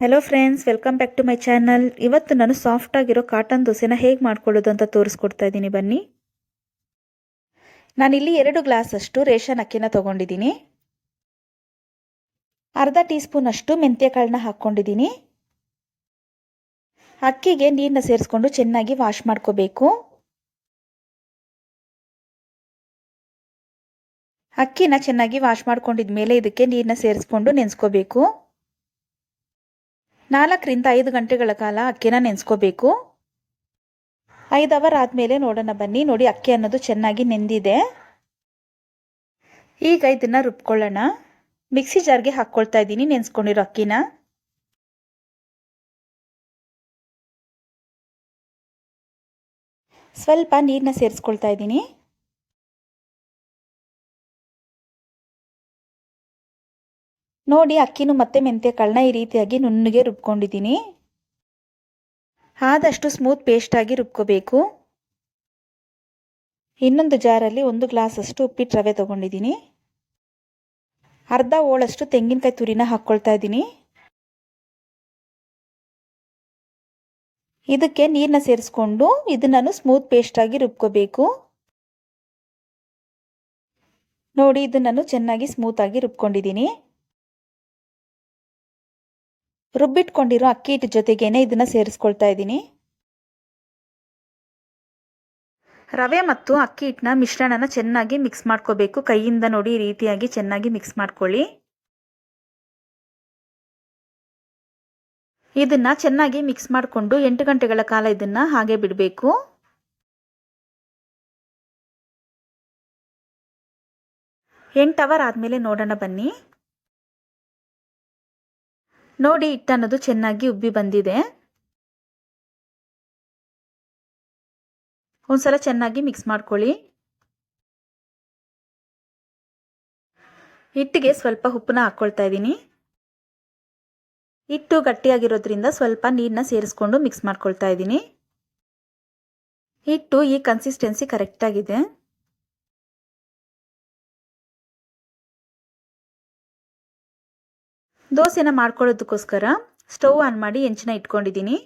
Hello friends welcome back to my channel ಇವತ್ತು ನಾನು soft ಆಗಿರೋ ಕಾಟನ್ ದೋಸೆನ ಹೇಗೆ ಮಾಡ್ಕೊಳ್ಳೋದು ಅಂತ ತೋರಿಸ್ಕೊಡ್ತಾ ಇದ್ದೀನಿ. ಬನ್ನಿ. ನಾನಿಲ್ಲಿ ಎರಡು ಗ್ಲಾಸ್ ಅಷ್ಟು ರೇಷನ್ ಅಕ್ಕಿನ ತೊಗೊಂಡಿದ್ದೀನಿ. ಅರ್ಧ ಟೀ ಸ್ಪೂನ್ ಅಷ್ಟು ಮೆಂತ್ಯ ಕಾಳನ್ನ ಹಾಕ್ಕೊಂಡಿದ್ದೀನಿ. ಅಕ್ಕಿಗೆ ನೀರನ್ನ ಸೇರಿಸ್ಕೊಂಡು ಚೆನ್ನಾಗಿ ವಾಶ್ ಮಾಡ್ಕೋಬೇಕು. ಅಕ್ಕಿನ ಚೆನ್ನಾಗಿ ವಾಶ್ ಮಾಡ್ಕೊಂಡಿದ್ಮೇಲೆ ಇದಕ್ಕೆ ನೀರನ್ನ ಸೇರಿಸ್ಕೊಂಡು ನೆನೆಸ್ಕೋಬೇಕು. ನಾಲ್ಕರಿಂದ ಐದು ಗಂಟೆಗಳ ಕಾಲ ಅಕ್ಕಿನ ನೆನೆಸ್ಕೋಬೇಕು. ಐದು ಅವರ್ ಆದಮೇಲೆ ನೋಡೋಣ ಬನ್ನಿ. ನೋಡಿ, ಅಕ್ಕಿ ಅನ್ನೋದು ಚೆನ್ನಾಗಿ ನೆಂದಿದೆ. ಈಗ ಇದನ್ನು ರುಬ್ಕೊಳ್ಳೋಣ. ಮಿಕ್ಸಿ ಜಾರ್ಗೆ ಹಾಕ್ಕೊಳ್ತಾ ಇದ್ದೀನಿ ನೆನೆಸ್ಕೊಂಡಿರೋ ಅಕ್ಕಿನ. ಸ್ವಲ್ಪ ನೀರನ್ನ ಸೇರಿಸ್ಕೊಳ್ತಾ ಇದ್ದೀನಿ. ನೋಡಿ, ಅಕ್ಕಿನೂ ಮತ್ತೆ ಕಾಳನ್ನ ಈ ರೀತಿಯಾಗಿ ನುಣ್ಣಗೆ ರುಬ್ಕೊಂಡಿದ್ದೀನಿ. ಆದಷ್ಟು ಸ್ಮೂತ್ ಪೇಸ್ಟಾಗಿ ರುಬ್ಕೋಬೇಕು. ಇನ್ನೊಂದು ಜಾರಲ್ಲಿ ಒಂದು ಗ್ಲಾಸಷ್ಟು ಉಪ್ಪಿಟ್ಟು ರವೆ ತೊಗೊಂಡಿದ್ದೀನಿ. ಅರ್ಧ ಓಳಷ್ಟು ತೆಂಗಿನಕಾಯಿ ತುರಿನ ಹಾಕ್ಕೊಳ್ತಾ ಇದ್ದೀನಿ. ಇದಕ್ಕೆ ನೀರನ್ನ ಸೇರಿಸ್ಕೊಂಡು ಇದನ್ನು ಸ್ಮೂತ್ ಪೇಸ್ಟಾಗಿ ರುಬ್ಕೋಬೇಕು. ನೋಡಿ ಇದನ್ನು ಚೆನ್ನಾಗಿ ಸ್ಮೂತಾಗಿ ರುಬ್ಕೊಂಡಿದ್ದೀನಿ. ರುಬ್ಬಿಟ್ಕೊಂಡಿರೋ ಅಕ್ಕಿ ಹಿಟ್ಟು ಜೊತೆಗೇನೆ ಇದನ್ನು ಸೇರಿಸ್ಕೊಳ್ತಾ ಇದ್ದೀನಿ. ರವೆ ಮತ್ತು ಅಕ್ಕಿ ಹಿಟ್ಟನ್ನ ಮಿಶ್ರಣನ ಚೆನ್ನಾಗಿ ಮಿಕ್ಸ್ ಮಾಡ್ಕೋಬೇಕು. ಕೈಯಿಂದ ನೋಡಿ ರೀತಿಯಾಗಿ ಚೆನ್ನಾಗಿ ಮಿಕ್ಸ್ ಮಾಡ್ಕೊಳ್ಳಿ. ಇದನ್ನ ಚೆನ್ನಾಗಿ ಮಿಕ್ಸ್ ಮಾಡಿಕೊಂಡು ಎಂಟು ಗಂಟೆಗಳ ಕಾಲ ಇದನ್ನ ಹಾಗೆ ಬಿಡಬೇಕು. ಎಂಟು ಅವರ್ ಆದಮೇಲೆ ನೋಡೋಣ ಬನ್ನಿ. ನೋಡಿ ಹಿಟ್ಟು ಅನ್ನೋದು ಚೆನ್ನಾಗಿ ಉಬ್ಬಿ ಬಂದಿದೆ. ಒಂದ್ಸಲ ಚೆನ್ನಾಗಿ ಮಿಕ್ಸ್ ಮಾಡ್ಕೊಳ್ಳಿ. ಹಿಟ್ಟಿಗೆ ಸ್ವಲ್ಪ ಉಪ್ಪನ್ನ ಹಾಕ್ಕೊಳ್ತಾ ಇದ್ದೀನಿ. ಹಿಟ್ಟು ಗಟ್ಟಿಯಾಗಿರೋದ್ರಿಂದ ಸ್ವಲ್ಪ ನೀರನ್ನ ಸೇರಿಸ್ಕೊಂಡು ಮಿಕ್ಸ್ ಮಾಡ್ಕೊಳ್ತಾ ಇದ್ದೀನಿ. ಹಿಟ್ಟು ಈ ಕನ್ಸಿಸ್ಟೆನ್ಸಿ ಕರೆಕ್ಟಾಗಿದೆ ದೋಸೆನ ಮಾಡ್ಕೊಳ್ಳೋದಕ್ಕೋಸ್ಕರ ಸ್ಟವ್ ಆನ್ ಮಾಡಿ ಹೆಂಚಿನ ಇಟ್ಕೊಂಡಿದ್ದೀನಿ.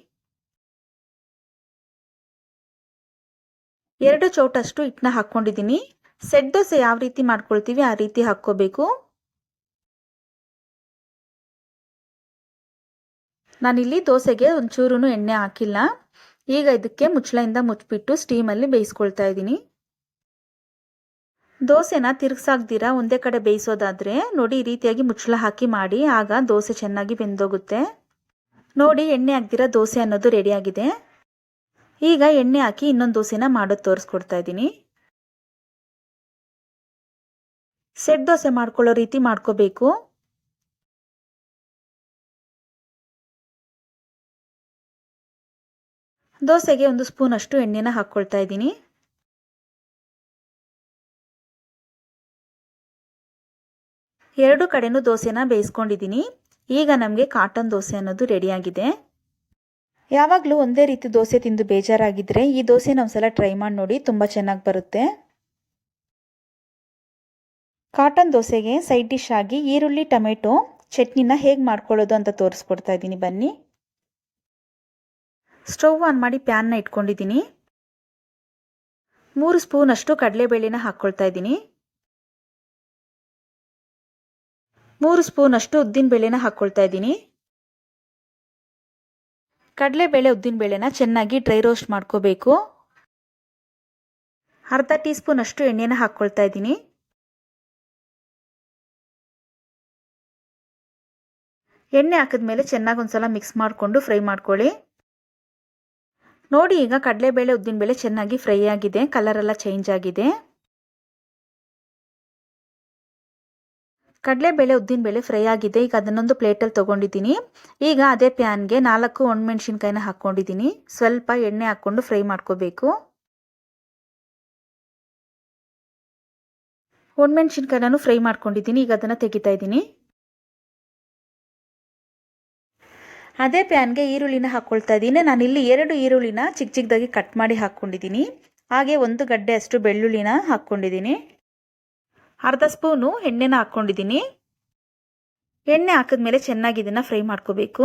ಎರಡು ಚೌಟಷ್ಟು ಹಿಟ್ಟನ್ನ ಹಾಕ್ಕೊಂಡಿದ್ದೀನಿ. ಸೆಟ್ ದೋಸೆ ಯಾವ ರೀತಿ ಮಾಡ್ಕೊಳ್ತೀವಿ ಆ ರೀತಿ ಹಾಕ್ಕೋಬೇಕು. ನಾನಿಲ್ಲಿ ದೋಸೆಗೆ ಒಂಚೂರು ಎಣ್ಣೆ ಹಾಕಿಲ್ಲ. ಈಗ ಇದಕ್ಕೆ ಮುಚ್ಚಳೆಯಿಂದ ಮುಚ್ಚಿಬಿಟ್ಟು ಸ್ಟೀಮಲ್ಲಿ ಬೇಯಿಸ್ಕೊಳ್ತಾ ಇದ್ದೀನಿ. ದೋಸೆನ ತಿರ್ಗ್ಸಾಕ್ದಿರ? ಒಂದೇ ಕಡೆ ಬೇಯಿಸೋದಾದರೆ? ನೋಡಿ, ಈ ರೀತಿಯಾಗಿ ಮುಚ್ಚಳ ಹಾಕಿ ಮಾಡಿ, ಆಗ ದೋಸೆ ಚೆನ್ನಾಗಿ ಬೆಂದೋಗುತ್ತೆ. ನೋಡಿ, ಎಣ್ಣೆ ಹಾಕ್ದಿರ? ದೋಸೆ ಅನ್ನೋದು ರೆಡಿಯಾಗಿದೆ. ಈಗ ಎಣ್ಣೆ ಹಾಕಿ ಇನ್ನೊಂದು ದೋಸೆನ ಮಾಡೋದು ತೋರಿಸ್ಕೊಡ್ತಾ ಇದ್ದೀನಿ. ಸೆಟ್ ದೋಸೆ ಮಾಡ್ಕೊಳ್ಳೋ ರೀತಿ ಮಾಡ್ಕೋಬೇಕು. ದೋಸೆಗೆ ಒಂದು ಸ್ಪೂನ್ ಅಷ್ಟು ಎಣ್ಣೆನ ಹಾಕ್ಕೊಳ್ತಾ ಇದ್ದೀನಿ. ಎರಡು ಕಡೆನೂ ದೋಸೆನ ಬೇಯಿಸ್ಕೊಂಡಿದ್ದೀನಿ. ಈಗ ನಮಗೆ ಕಾಟನ್ ದೋಸೆ ಅನ್ನೋದು ರೆಡಿಯಾಗಿದೆ ಯಾವಾಗಲೂ ಒಂದೇ ರೀತಿ ದೋಸೆ ತಿಂದು ಬೇಜಾರಾಗಿದ್ದರೆ ಈ ದೋಸೆನ ಒಂದ್ಸಲ ಟ್ರೈ ಮಾಡಿ ನೋಡಿ ತುಂಬ ಚೆನ್ನಾಗಿ ಬರುತ್ತೆ. ಕಾಟನ್ ದೋಸೆಗೆ ಸೈಡ್ ಡಿಶ್ ಆಗಿ ಈರುಳ್ಳಿ, ಟೊಮೆಟೊ, ಚಟ್ನಿನ ಹೇಗೆ ಮಾಡ್ಕೊಳ್ಳೋದು ಅಂತ ತೋರಿಸ್ಕೊಡ್ತಾ ಇದ್ದೀನಿ. ಬನ್ನಿ. ಸ್ಟವ್ ಆನ್ ಮಾಡಿ ಪ್ಯಾನ್ನ ಇಟ್ಕೊಂಡಿದ್ದೀನಿ. ಮೂರು ಸ್ಪೂನಷ್ಟು ಕಡಲೆಬೇಳೆನ ಹಾಕ್ಕೊಳ್ತಾ ಇದ್ದೀನಿ. ಮೂರು ಸ್ಪೂನ್ ಅಷ್ಟು ಉದ್ದಿನಬೇಳೆನ ಹಾಕ್ಕೊಳ್ತಾ ಇದ್ದೀನಿ. ಕಡಲೆಬೇಳೆ ಉದ್ದಿನಬೇಳೆನ ಚೆನ್ನಾಗಿ ಡ್ರೈ ರೋಸ್ಟ್ ಮಾಡ್ಕೋಬೇಕು. ಅರ್ಧ ಟೀ ಸ್ಪೂನ್ ಅಷ್ಟು ಎಣ್ಣೆನ ಹಾಕ್ಕೊಳ್ತಾ ಇದ್ದೀನಿ. ಎಣ್ಣೆ ಹಾಕಿದ್ಮೇಲೆ ಚೆನ್ನಾಗಿ ಒಂದ್ಸಲ ಮಿಕ್ಸ್ ಮಾಡಿಕೊಂಡು ಫ್ರೈ ಮಾಡ್ಕೊಳ್ಳಿ. ನೋಡಿ ಈಗ ಕಡಲೆಬೇಳೆ ಉದ್ದಿನಬೇಳೆ ಚೆನ್ನಾಗಿ ಫ್ರೈ ಆಗಿದೆ ಕಲರ್ ಎಲ್ಲ ಚೇಂಜ್ ಆಗಿದೆ. ಕಡಲೆಬೇಳೆ ಉದ್ದಿನಬೇಳೆ ಫ್ರೈ ಆಗಿದೆ. ಈಗ ಅದನ್ನೊಂದು ಪ್ಲೇಟಲ್ಲಿ ತೊಗೊಂಡಿದ್ದೀನಿ. ಈಗ ಅದೇ ಪ್ಯಾನ್ಗೆ ನಾಲ್ಕು ಒಣಮೆಣ್ಸಿನ್ಕಾಯಿನ ಹಾಕ್ಕೊಂಡಿದ್ದೀನಿ ಸ್ವಲ್ಪ ಎಣ್ಣೆ ಹಾಕ್ಕೊಂಡು ಫ್ರೈ ಮಾಡ್ಕೋಬೇಕು. ಒಣಮೆಣ್ಸಿನ್ಕಾಯಿನೂ ಫ್ರೈ ಮಾಡ್ಕೊಂಡಿದ್ದೀನಿ. ಈಗ ಅದನ್ನು ತೆಗಿತಾ ಇದ್ದೀನಿ. ಅದೇ ಪ್ಯಾನ್ಗೆ ಈರುಳ್ಳಿನ ಹಾಕ್ಕೊಳ್ತಾ ಇದ್ದೀನಿ. ನಾನು ಇಲ್ಲಿ ಎರಡು ಈರುಳ್ಳಿನ ಚಿಕ್ಕ ಚಿಕ್ಕದಾಗಿ ಕಟ್ ಮಾಡಿ ಹಾಕ್ಕೊಂಡಿದ್ದೀನಿ ಹಾಗೆ ಒಂದು ಗಡ್ಡೆ ಅಷ್ಟು ಬೆಳ್ಳುಳ್ಳಿನ ಹಾಕ್ಕೊಂಡಿದ್ದೀನಿ ಅರ್ಧ ಸ್ಪೂನು ಎಣ್ಣೆನ ಹಾಕ್ಕೊಂಡಿದ್ದೀನಿ. ಎಣ್ಣೆ ಹಾಕಿದ್ಮೇಲೆ ಚೆನ್ನಾಗಿ ಇದನ್ನು ಫ್ರೈ ಮಾಡ್ಕೋಬೇಕು.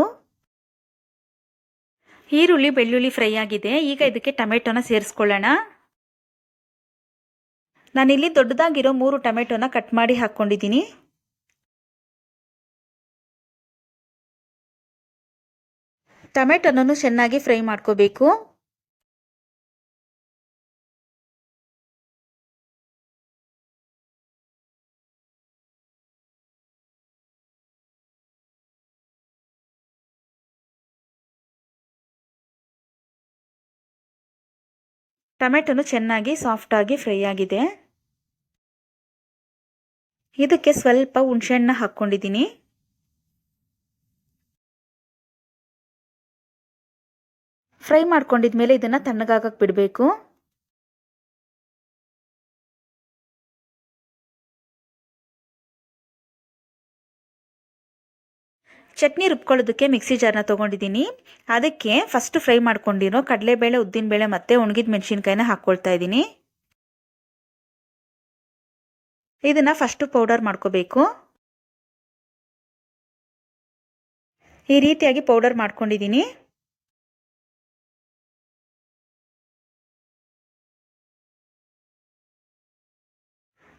ಈರುಳ್ಳಿ, ಬೆಳ್ಳುಳ್ಳಿ ಫ್ರೈ ಆಗಿದೆ. ಈಗ ಇದಕ್ಕೆ ಟೊಮೆಟೊನ ಸೇರಿಸ್ಕೊಳ್ಳೋಣ. ನಾನಿಲ್ಲಿ ದೊಡ್ಡದಾಗಿರೋ ಮೂರು ಟೊಮೆಟೊನ ಕಟ್ ಮಾಡಿ ಹಾಕ್ಕೊಂಡಿದ್ದೀನಿ. ಟೊಮೆಟೊನೂ ಚೆನ್ನಾಗಿ ಫ್ರೈ ಮಾಡ್ಕೋಬೇಕು. ಟೊಮೆಟೊನು ಚೆನ್ನಾಗಿ ಸಾಫ್ಟಾಗಿ ಫ್ರೈ ಆಗಿದೆ. ಇದಕ್ಕೆ ಸ್ವಲ್ಪ ಹುಣಸೆಹಣ್ಣ ಹಾಕ್ಕೊಂಡಿದ್ದೀನಿ. ಫ್ರೈ ಮಾಡ್ಕೊಂಡಿದ್ಮೇಲೆ ಇದನ್ನು ತಣ್ಣಗಾಗಕ್ಕೆ ಬಿಡಬೇಕು. ಚಟ್ನಿ ರುಬ್ಕೊಳ್ಳೋದಕ್ಕೆ ಮಿಕ್ಸಿ ಜಾರ್ನ ತೊಗೊಂಡಿದ್ದೀನಿ. ಅದಕ್ಕೆ ಫಸ್ಟ್ ಫ್ರೈ ಮಾಡ್ಕೊಂಡಿರೋ ಕಡಲೆಬೇಳೆ, ಉದ್ದಿನಬೇಳೆ ಮತ್ತು ಒಣಗಿದ ಮೆಣಸಿನ್ಕಾಯಿನ ಹಾಕ್ಕೊಳ್ತಾ ಇದ್ದೀನಿ. ಇದನ್ನು ಫಸ್ಟು ಪೌಡರ್ ಮಾಡ್ಕೋಬೇಕು. ಈ ರೀತಿಯಾಗಿ ಪೌಡರ್ ಮಾಡ್ಕೊಂಡಿದ್ದೀನಿ.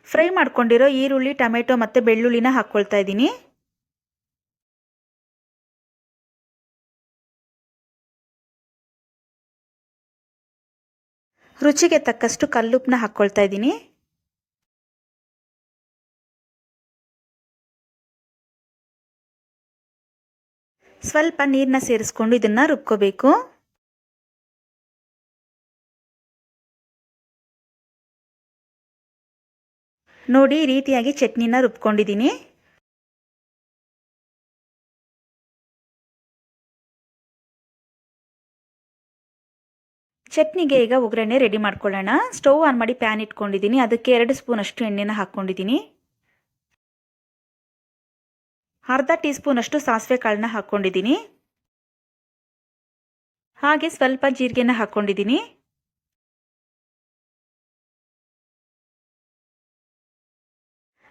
ಫ್ರೈ ಮಾಡ್ಕೊಂಡಿರೋ ಈರುಳ್ಳಿ, ಟೊಮೆಟೊ ಮತ್ತು ಬೆಳ್ಳುಳ್ಳಿನ ಹಾಕ್ಕೊಳ್ತಾ ಇದ್ದೀನಿ. ರುಚಿಗೆ ತಕ್ಕಷ್ಟು ಕಲ್ಲುಪ್ಪನ್ನ ಹಾಕ್ಕೊಳ್ತಾ ಇದ್ದೀನಿ. ಸ್ವಲ್ಪ ನೀರನ್ನ ಸೇರಿಸ್ಕೊಂಡು ಇದನ್ನು ರುಬ್ಕೋಬೇಕು. ನೋಡಿ ರೀತಿಯಾಗಿ ಚಟ್ನಿನ ರುಬ್ಕೊಂಡಿದ್ದೀನಿ. ಚಟ್ನಿಗೆ ಈಗ ಒಗ್ಗರಣೆ ರೆಡಿ ಮಾಡ್ಕೊಳ್ಳೋಣ. ಸ್ಟವ್ ಆನ್ ಮಾಡಿ ಪ್ಯಾನ್ ಇಟ್ಕೊಂಡಿದ್ದೀನಿ. ಅದಕ್ಕೆ ಎರಡು ಸ್ಪೂನ್ ಅಷ್ಟು ಎಣ್ಣೆನ ಹಾಕ್ಕೊಂಡಿದ್ದೀನಿ. ಅರ್ಧ ಟೀ ಸ್ಪೂನ್ ಅಷ್ಟು ಸಾಸಿವೆ ಕಾಳನ್ನ ಹಾಕ್ಕೊಂಡಿದ್ದೀನಿ. ಹಾಗೆ ಸ್ವಲ್ಪ ಜೀರಿಗೆನ ಹಾಕ್ಕೊಂಡಿದ್ದೀನಿ.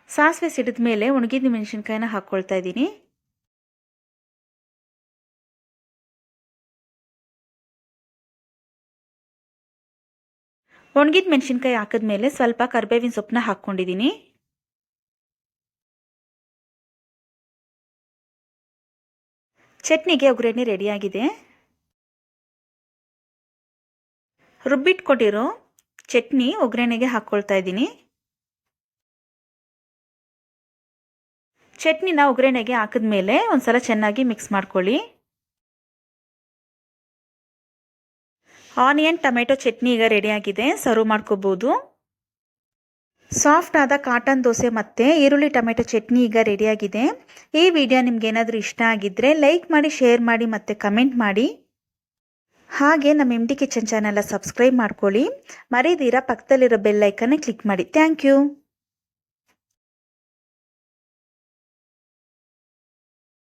ಸಾಸಿವೆ ಸಿಡಿದ ಮೇಲೆ ಒಣಗಿದ ಮೆಣಸಿನ್ಕಾಯಿನ ಹಾಕ್ಕೊಳ್ತಾ ಇದ್ದೀನಿ. ಒಣಗಿದ ಮೆಣಸಿನ್ಕಾಯಿ ಹಾಕಿದ್ಮೇಲೆ ಸ್ವಲ್ಪ ಕರ್ಬೇವಿನ ಸೊಪ್ಪನ್ನ ಹಾಕ್ಕೊಂಡಿದ್ದೀನಿ ಚಟ್ನಿಗೆ ಒಗ್ಗರಣೆ ರೆಡಿಯಾಗಿದೆ. ರುಬ್ಬಿಟ್ಕೊಟ್ಟಿರೋ ಚಟ್ನಿ ಒಗ್ಗರಣೆಗೆ ಹಾಕ್ಕೊಳ್ತಾ ಇದ್ದೀನಿ. ಚಟ್ನಿನ ಒಗ್ಗರಣೆಗೆ ಹಾಕಿದ್ಮೇಲೆ ಒಂದ್ಸಲ ಚೆನ್ನಾಗಿ ಮಿಕ್ಸ್ ಮಾಡ್ಕೊಳ್ಳಿ. ಆನಿಯನ್ ಟೊಮೆಟೊ ಚಟ್ನಿ ಈಗ ರೆಡಿಯಾಗಿದೆ ಸರ್ವ್ ಮಾಡ್ಕೋಬೋದು. ಸಾಫ್ಟ್ ಆದ ಕಾಟನ್ ದೋಸೆ ಮತ್ತು ಈರುಳ್ಳಿ ಟೊಮೆಟೊ ಚಟ್ನಿ ಈಗ ರೆಡಿಯಾಗಿದೆ ಈ ವಿಡಿಯೋ ನಿಮ್ಗೇನಾದರೂ ಇಷ್ಟ ಆಗಿದ್ದರೆ ಲೈಕ್ ಮಾಡಿ ಶೇರ್ ಮಾಡಿ ಮತ್ತು ಕಮೆಂಟ್ ಮಾಡಿ. ಹಾಗೆ ನಮ್ಮ ಎಂ ಡಿ ಕಿಚನ್ ಚಾನೆಲ್ನ ಸಬ್ಸ್ಕ್ರೈಬ್ ಮಾಡ್ಕೊಳ್ಳಿ. ಮರೀದಿರ ಪಕ್ಕದಲ್ಲಿರೋ ಬೆಲ್ಲೈಕನ್ನ ಕ್ಲಿಕ್ ಮಾಡಿ. Thank you